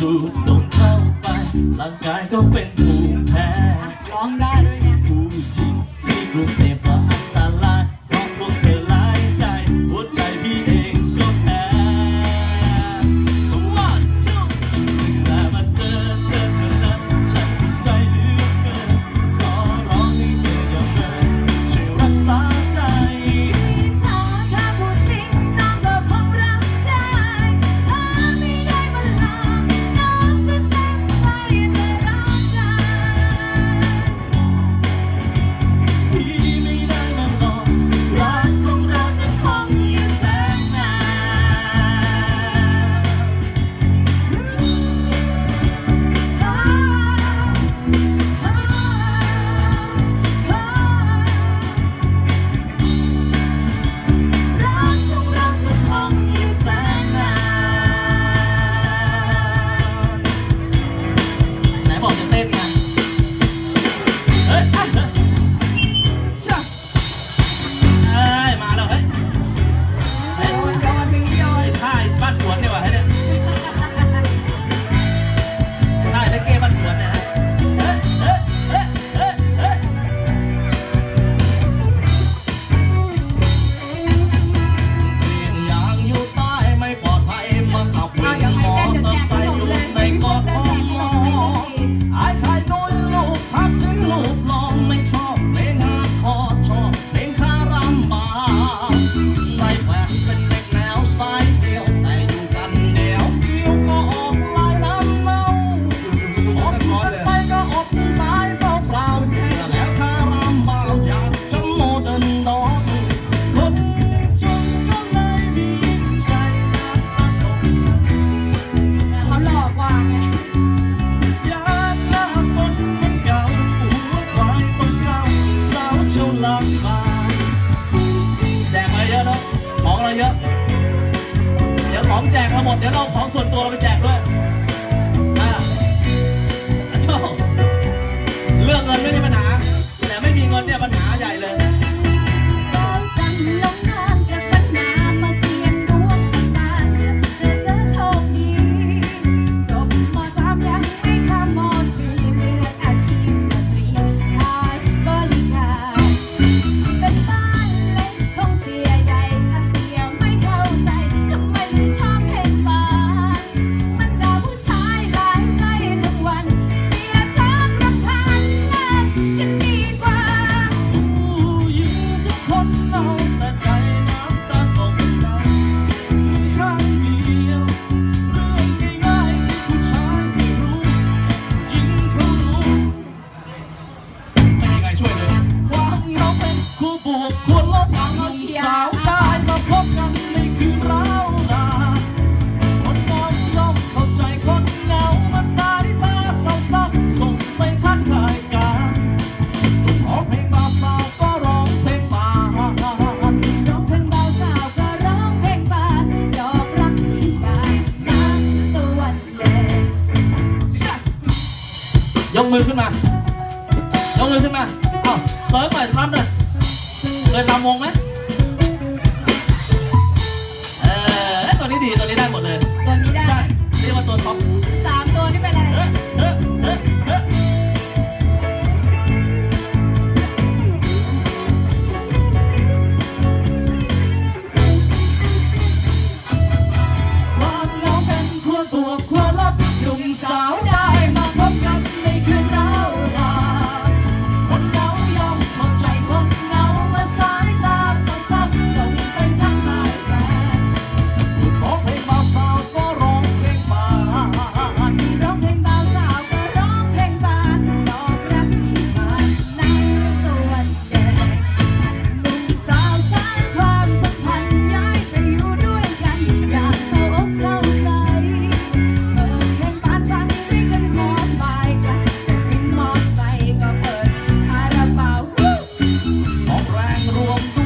สูดดมเข้าไปร่างกายก็เป็นภูมิแพ้ร้องได้เลยนะผู้หญิงที่กรุงเทพ ทั้งหมดเดี๋ยวเราของส่วนตัวเราไปแจกด้วย อขึ้นมายกมือขึ้นมาเอ้าเสริมใหม่อยรับหน่ยเคยทำวงไหมเออตัวนี้ดีตัวนี้ได้หมดเลย ตัวนี้ได้ ใช่เรียกว่าตัวท็อปสามตัวนี่เป็นอะไร เងរាងរួម